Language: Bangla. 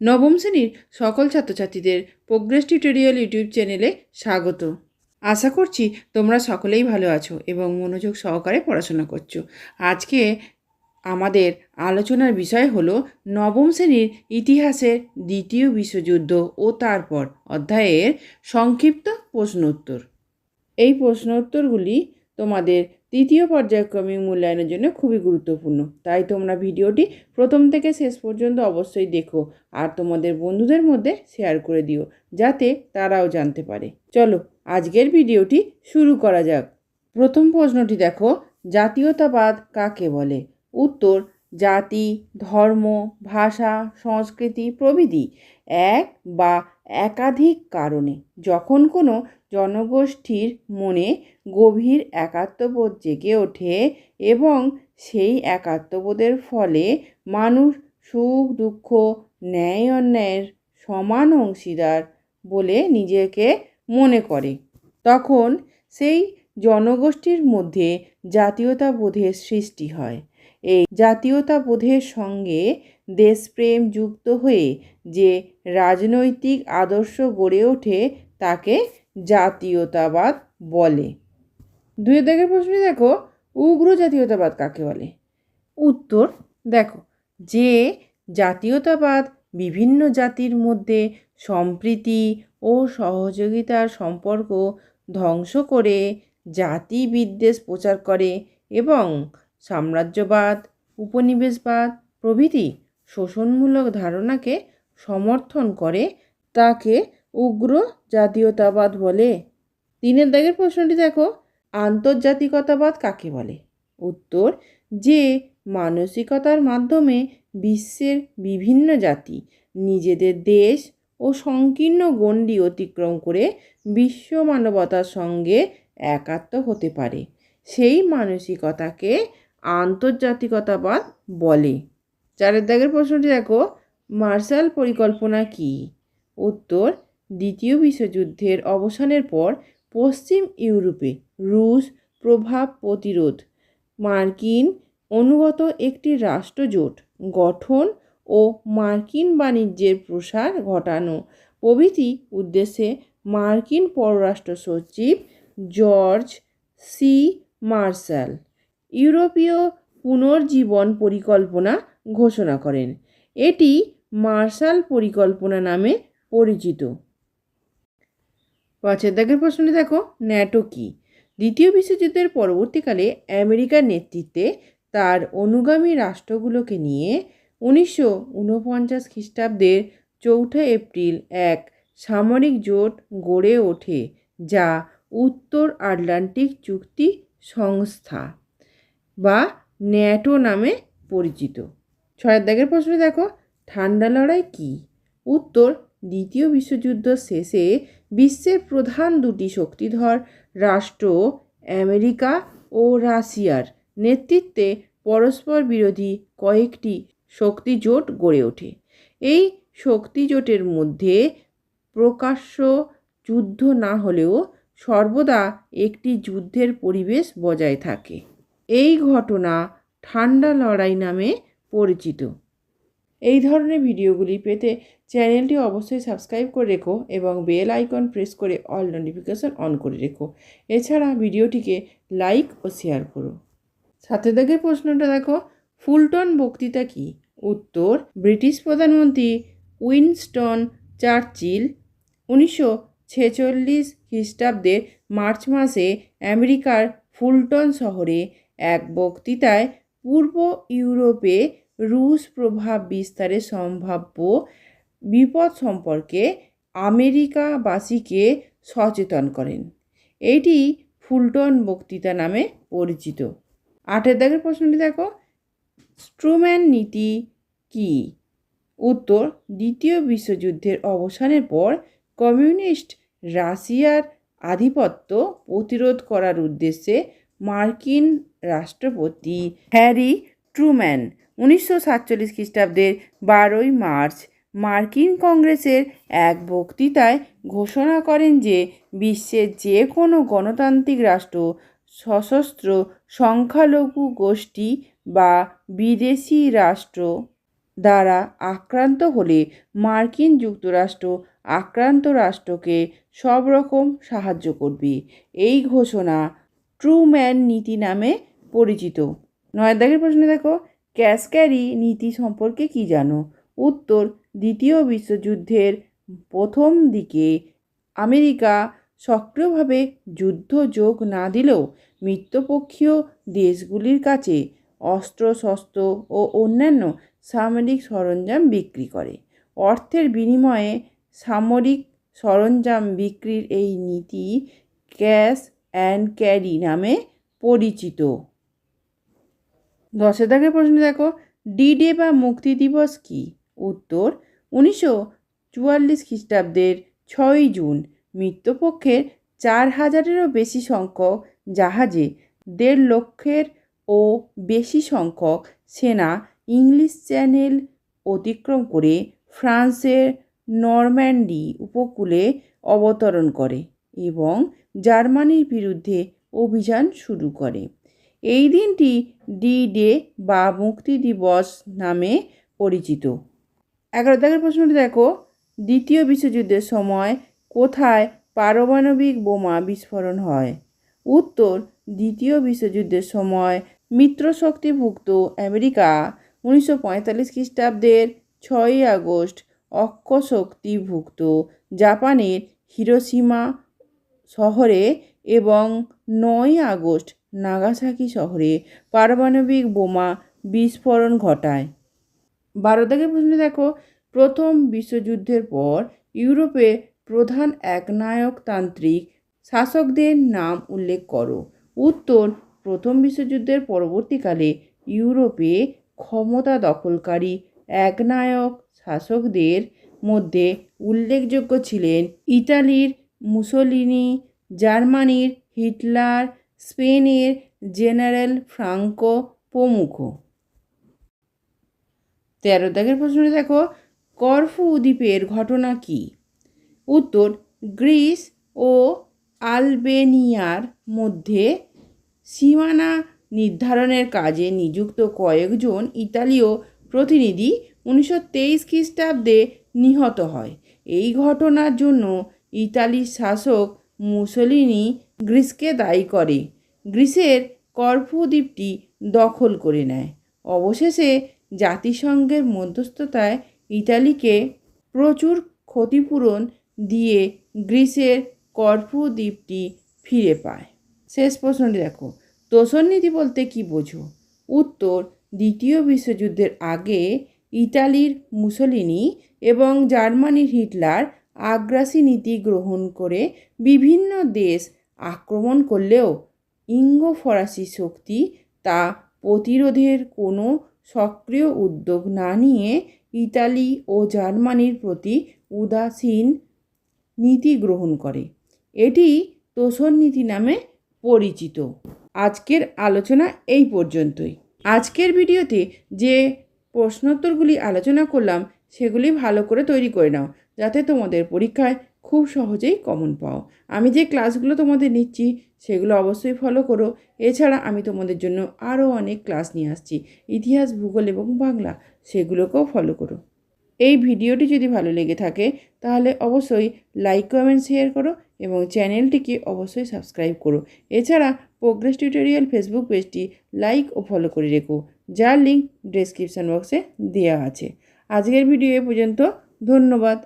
নবম শ্রেণির সকল ছাত্রছাত্রীদের প্রোগ্রেস টিউটোরিয়াল ইউটিউব চ্যানেলে স্বাগত। আশা করছি তোমরা সকলেই ভালো আছো এবং মনোযোগ সহকারে পড়াশোনা করছ। আজকে আমাদের আলোচনার বিষয় হলো নবম শ্রেণির ইতিহাসের দ্বিতীয় বিশ্বযুদ্ধ ও তারপর অধ্যায়ের সংক্ষিপ্ত প্রশ্নোত্তর। এই প্রশ্ন উত্তরগুলি তোমাদের তৃতীয় পর্যায়ক্রমিক মূল্যায়নের জন্য খুবই গুরুত্বপূর্ণ। তাই তোমরা ভিডিওটি প্রথম থেকে শেষ পর্যন্ত অবশ্যই দেখো আর তোমাদের বন্ধুদের মধ্যে শেয়ার করে দিও, যাতে তারাও জানতে পারে। চলো, আজকের ভিডিওটি শুরু করা যাক। প্রথম প্রশ্নটি দেখো, জাতীয়তাবাদ কাকে বলে? উত্তর জাতি, ধর্ম, ভাষা, সংস্কৃতি, প্রভৃতি এক বা একাধিক কারণে। যখন কোনো জনগোষ্ঠীর মনে গভীর একাত্মবোধ জেগে ওঠে এবং সেই একাত্মবোধের ফলে মানুষ সুখ, দুঃখ, ন্যায়, অন্যায়ের সমান অংশীদার বলে নিজেকে মনে করে। তখন সেই জনগোষ্ঠীর মধ্যে জাতীয়তাবোধের সৃষ্টি হয়। এই জাতীয়তাবোধের সঙ্গে দেশপ্রেম যুক্ত হয়ে যে রাজনৈতিক আদর্শ গড়ে ওঠে তাকে জাতীয়তাবাদ বলে। দুই দাগের প্রশ্নে দেখো, উগ্র জাতীয়তাবাদ কাকে বলে? উত্তর, দেখো, যে জাতীয়তাবাদ বিভিন্ন জাতির মধ্যে সম্প্রীতি ও সহযোগিতার সম্পর্ক ধ্বংস করে জাতি বিদ্বেষ প্রচার করে এবং সাম্রাজ্যবাদ, উপনিবেশবাদ প্রভৃতি শোষণমূলক ধারণাকে সমর্থন করে তাকে উগ্র জাতীয়তাবাদ বলে। তিনের দাগের প্রশ্নটি দেখো, আন্তর্জাতিকতাবাদ কাকে বলে? উত্তর, যে মানসিকতার মাধ্যমে বিশ্বের বিভিন্ন জাতি নিজেদের দেশ ও সংকীর্ণ গণ্ডি অতিক্রম করে বিশ্ব মানবতার সঙ্গে একাত্ম হতে পারে। সেই মানসিকতাকে আন্তর্জাতিকতাবাদ বলে। চারের দাগের প্রশ্নটি দেখো, মার্শাল পরিকল্পনা কী? উত্তর, দ্বিতীয় বিশ্বযুদ্ধের অবসানের পর পশ্চিম ইউরোপে রুশ প্রভাব প্রতিরোধ, মার্কিন অনুগত একটি রাষ্ট্রজোট গঠন ও মার্কিন বাণিজ্যের প্রসার ঘটানো। প্রভৃতি উদ্দেশ্যে মার্কিন পররাষ্ট্র সচিব জর্জ সি মার্শাল ইউরোপীয় পুনর্জীবন পরিকল্পনা ঘোষণা করেন। এটি মার্শাল পরিকল্পনা নামে পরিচিত। পাঁচের দাগের প্রশ্নটি দেখো, ন্যাটো কি? দ্বিতীয় বিশ্বযুদ্ধের পরবর্তীকালে আমেরিকার নেতৃত্বে তার অনুগামী রাষ্ট্রগুলোকে নিয়ে উনিশশো ঊনপঞ্চাশ খ্রিস্টাব্দের চৌঠা এপ্রিল এক সামরিক জোট গড়ে ওঠে, যা উত্তর আটলান্টিক চুক্তি সংস্থা। বা ন্যাটো নামে পরিচিত। ছয়ের দাগের প্রশ্ন দেখো, ঠান্ডা লড়াই কী? উত্তর, দ্বিতীয় বিশ্বযুদ্ধ শেষে বিশ্বের প্রধান দুটি শক্তিধর রাষ্ট্র আমেরিকা ও রাশিয়ার নেতৃত্বে পরস্পর বিরোধী কয়েকটি শক্তি জোট গড়ে ওঠে। এই শক্তি জোটের মধ্যে প্রকাশ্য যুদ্ধ না হলেও সর্বদা একটি যুদ্ধের পরিবেশ বজায় থাকে। এই ঘটনা ঠান্ডা লড়াই নামে পরিচিত। এই ধরনের ভিডিওগুলি পেতে চ্যানেলটি অবশ্যই সাবস্ক্রাইব করে রেখো এবং বেল আইকন প্রেস করে অল নোটিফিকেশন অন করে রেখো। এছাড়া ভিডিওটিকে লাইক ও শেয়ার করো। সাথে দাগের প্রশ্নটা দেখো, ফুলটন বক্তৃতা কী? উত্তর, ব্রিটিশ প্রধানমন্ত্রী উইনস্টন চার্চিল উনিশশো ছেচল্লিশ খ্রিস্টাব্দের মার্চ মাসে আমেরিকার ফুলটন শহরে এক বক্তৃতায় পূর্ব ইউরোপে রুশ প্রভাব বিস্তারের সম্ভাব্য বিপদ সম্পর্কে আমেরিকাবাসীকে সচেতন করেন। এটি ফুলটন বক্তৃতা নামে পরিচিত। আটের দাগের প্রশ্নটি দেখো। স্ট্রুম্যান নীতি কি? উত্তর, দ্বিতীয় বিশ্বযুদ্ধের অবসানের পর কমিউনিস্ট রাশিয়ার আধিপত্য প্রতিরোধ করার উদ্দেশ্যে মার্কিন রাষ্ট্রপতি হ্যারি ট্রুম্যান উনিশশো সাতচল্লিশ খ্রিস্টাব্দের বারোই মার্চ মার্কিন কংগ্রেসের এক বক্তৃতায় ঘোষণা করেন যে বিশ্বের যে কোনো গণতান্ত্রিক রাষ্ট্র, সশস্ত্র সংখ্যালঘু গোষ্ঠী বা বিদেশি রাষ্ট্র দ্বারা আক্রান্ত হলে মার্কিন যুক্তরাষ্ট্র আক্রান্ত রাষ্ট্রকে সব রকম সাহায্য করবে। এই ঘোষণা ট্রুম্যান নীতি নামে পরিচিত। নয় দাগের প্রশ্নে দেখো ক্যাশ ক্যারি নীতি সম্পর্কে কি জানো? উত্তর, দ্বিতীয় বিশ্বযুদ্ধের প্রথম দিকে আমেরিকা সক্রিয়ভাবে যুদ্ধ যোগ না দিলেও মিত্রপক্ষীয় দেশগুলির কাছে অস্ত্র, শস্ত্র ও অন্যান্য সামরিক সরঞ্জাম বিক্রি করে। অর্থের বিনিময়ে সামরিক সরঞ্জাম বিক্রির এই নীতি ক্যাশ অ্যান্ড ক্যারি নামে পরিচিত। দশের দাগের প্রশ্ন দেখো ডি ডে বা মুক্তি দিবস কী? উত্তর, উনিশশো চুয়াল্লিশ খ্রিস্টাব্দের ছয়ই জুন, মৃত্যুপক্ষের চার হাজারেরও বেশি সংখ্যক জাহাজে দেড় লক্ষের ও বেশি সংখ্যক সেনা ইংলিশ চ্যানেল অতিক্রম করে ফ্রান্সের নরম্যান্ডি উপকূলে অবতরণ করে। এবং জার্মানির বিরুদ্ধে অভিযান শুরু করে। এই দিনটি ডি ডে বা মুক্তি দিবস নামে পরিচিত। এগারো দাগের প্রশ্নটি দেখো। দ্বিতীয় বিশ্বযুদ্ধের সময় কোথায় পারমাণবিক বোমা বিস্ফোরণ হয়? উত্তর, দ্বিতীয় বিশ্বযুদ্ধের সময় মিত্রশক্তিভুক্ত আমেরিকা উনিশশো পঁয়তাল্লিশ খ্রিস্টাব্দের ছয়ই আগস্ট অক্ষশক্তিভুক্ত জাপানের হিরোসীমা শহরে এবং নয় আগস্ট নাগাসাকি শহরে পারমাণবিক বোমা বিস্ফোরণ ঘটায়। বারো থেকে প্রশ্ন, দেখো, প্রথম বিশ্বযুদ্ধের পর ইউরোপে প্রধান একনায়কতান্ত্রিক শাসকদের নাম উল্লেখ করো। উত্তর, প্রথম বিশ্বযুদ্ধের পরবর্তীকালে ইউরোপে ক্ষমতা দখলকারী একনায়ক শাসকদের মধ্যে উল্লেখযোগ্য ছিলেন ইতালির মুসোলিনি, জার্মানির হিটলার, স্পেনের জেনারেল ফ্রাঙ্কো প্রমুখ। তেরো দাগের প্রশ্নটি দেখো, করফু দ্বীপের ঘটনা কি? উত্তর, গ্রিস ও আলবেনিয়ার মধ্যে সীমানা নির্ধারণের কাজে নিযুক্ত কয়েকজন ইতালীয় প্রতিনিধি উনিশশো তেইশ খ্রিস্টাব্দে নিহত হয়। এই ঘটনার জন্য ইতালির শাসক মুসোলিনি গ্রিসকে দায়ী করে। গ্রিসের করফু দ্বীপটি দখল করে নেয়। অবশেষে জাতিসংঘের মধ্যস্থতায় ইতালিকে প্রচুর ক্ষতিপূরণ দিয়ে গ্রিসের করফু দ্বীপটি ফিরে পায়। শেষ প্রশ্নটি দেখো। তোষণ নীতি বলতে কি বোঝো? উত্তর, দ্বিতীয় বিশ্বযুদ্ধের আগে ইতালির মুসোলিনি এবং জার্মানির হিটলার আগ্রাসী নীতি গ্রহণ করে বিভিন্ন দেশ আক্রমণ করলেও ইঙ্গো ফরাসি শক্তি তা প্রতিরোধের কোনো সক্রিয় উদ্যোগ না নিয়ে ইতালি ও জার্মানির প্রতি উদাসীন নীতি গ্রহণ করে। এটি তোষণ নীতি নামে পরিচিত। আজকের আলোচনা এই পর্যন্তই। আজকের ভিডিওতে যে প্রশ্নোত্তরগুলি আলোচনা করলাম, সেগুলি ভালো করে তৈরি করে নাও। যাতে তোমাদের পরীক্ষায় খুব সহজেই কমন পাও। আমি যে ক্লাসগুলো তোমাদের নিচ্ছি, সেগুলো অবশ্যই ফলো করো। এছাড়া আমি তোমাদের জন্য আরও অনেক ক্লাস নিয়ে আসছি, ইতিহাস, ভূগোল এবং বাংলা, সেগুলোকেও ফলো করো। এই ভিডিওটি যদি ভালো লেগে থাকে, তাহলে অবশ্যই লাইক কমেন্ট শেয়ার করো এবং চ্যানেলটিকে অবশ্যই সাবস্ক্রাইব করো। এছাড়া প্রোগ্রেস টিউটোরিয়াল ফেসবুক পেজটি লাইক ও ফলো করে রেখো, যার লিঙ্ক ডেসক্রিপশান বক্সে দেওয়া আছে। আজকের ভিডিও এ পর্যন্ত, ধন্যবাদ।